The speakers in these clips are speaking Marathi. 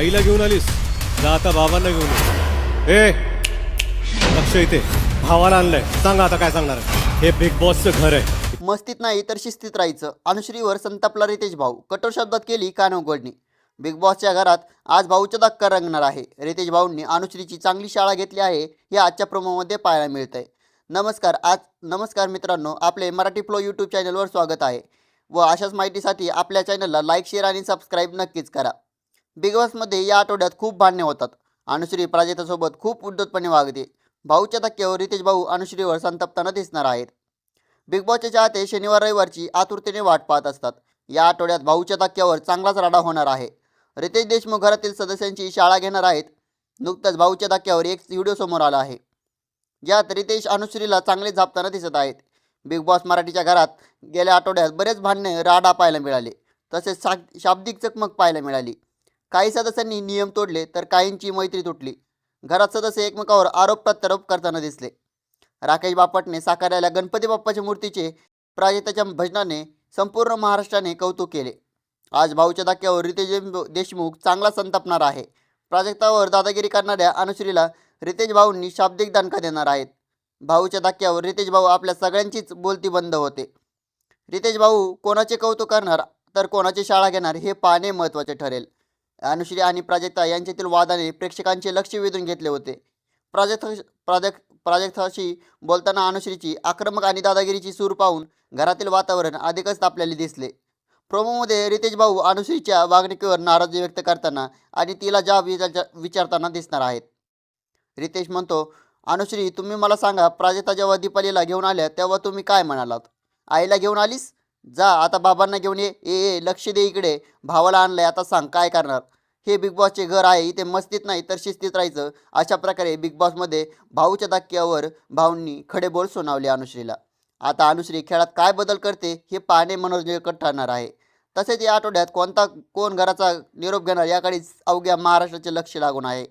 आईला घेऊन आलीस जा आता बाबांना घेऊन ये. ए! लक्ष इथे. भावाला आणलंय. सांगा आता काय सांगणार आहे. हे बिग बॉसचं घर आहे. मस्तीत नाही तर शिस्तीत राहायचं. अनुश्रीवर संतापला रितेश भाऊ. कठोर शब्दात केली कानवगोडणी बिग बॉसच्या घरात आज भाऊचा धक्का रंगणार आहे. रितेश भाऊंनी अनुश्रीची चांगली शाळा घेतली आहे. हे आजच्या प्रोमोमध्ये पाहायला मिळत आहे नमस्कार. आज नमस्कार मित्रांनो. आपले मराठी फ्लो यूट्यूब चॅनलवर स्वागत आहे. व अशाच माहितीसाठी आपल्या चॅनलला लाईक शेअर आणि सबस्क्राईब नक्कीच करा. बिग बॉसमध्ये या आठवड्यात खूप भांडणे होतात. अनुश्री प्राजक्तासोबत खूप उद्धटपणे वागते. भाऊच्या धक्क्यावर रितेश भाऊ अनुश्रीवर संतप्ताना दिसणार आहेत. बिग बॉसचे चाहते शनिवार रविवारची आतुरतेने वाट पाहत असतात. या आठवड्यात भाऊच्या धक्क्यावर चांगलाच राडा होणार आहे. रितेश देशमुख घरातील सदस्यांची शाळा घेणार आहेत. नुकतंच भाऊच्या धक्क्यावर एक व्हिडिओ समोर आला आहे. ज्यात रितेश अनुश्रीला चांगले झापताना दिसत आहेत. बिग बॉस मराठीच्या घरात गेल्या आठवड्यात बरेच भांडणे राडा पाहायला मिळाले. तसेच सा शाब्दिक चकमक पाहायला मिळाली. काही सदस्यांनी नियम तोडले तर काहींची मैत्री तुटली. घरात सदस्य एकमेकावर आरोप प्रत्यारोप करताना दिसले. राकेश बापटने साकारलेल्या गणपती बाप्पाच्या मूर्तीचे प्राजक्ताच्या भजनाने संपूर्ण महाराष्ट्राने कौतुक केले. आज भाऊच्या धाक्यावर रितेश देशमुख चांगला संतापणार आहे. प्राजक्तावर दादागिरी करणाऱ्या अनुश्रीला रितेश भाऊंनी शाब्दिक दणका देणार आहेत. भाऊच्या धाक्यावर रितेश भाऊ आपल्या सगळ्यांचीच बोलती बंद होते. रितेश भाऊ कोणाचे कौतुक करणार तर कोणाची शाळा घेणार हे पाहणे महत्त्वाचे ठरेल. अनुश्री आणि प्राजक्ता यांच्यातील वादाने प्रेक्षकांचे लक्ष वेधून घेतले होते. प्राजक्त प्राजक प्राजक्ताशी बोलताना अनुश्रीची आक्रमक आणि दादागिरीची सूर पाहून घरातील वातावरण अधिकच तापलेले दिसले. प्रोमोमध्ये रितेश भाऊ अनुश्रीच्या वागणुकीवर नाराजी व्यक्त करताना आणि तिला जाब विचार विचारताना दिसणार आहेत. रितेश म्हणतो अनुश्री तुम्ही मला सांगा प्राजक्ता जेव्हा दीपालीला घेऊन आल्या तेव्हा तुम्ही काय म्हणालात? आईला घेऊन आलीस? जा आता बाबांना घेऊन ये. ए ए लक्ष दे इकडे. भावाला आणलंय आता सांग काय करणार? हे बिग बॉसचे घर आहे इथे मस्तीत नाही तर शिस्तीत राहायचं. अशा प्रकारे बिग बॉसमध्ये भाऊच्या धक्क्यावर भाऊंनी खडे बोल सुनावले अनुश्रीला. आता अनुश्री खेळात काय बदल करते हे पाहणे मनोरंजकट ठरणार आहे. तसेच या आठवड्यात कोणता कोण घराचा निरोप घेणार याकडे अवघ्या महाराष्ट्राचे लक्ष लागून आहे.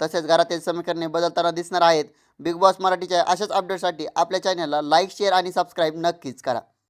तसेच घरातील समीकरणे बदलताना दिसणार आहेत. बिग बॉस मराठीच्या अशाच अपडेटसाठी आपल्या चॅनलला लाईक शेअर आणि सबस्क्राईब नक्कीच करा.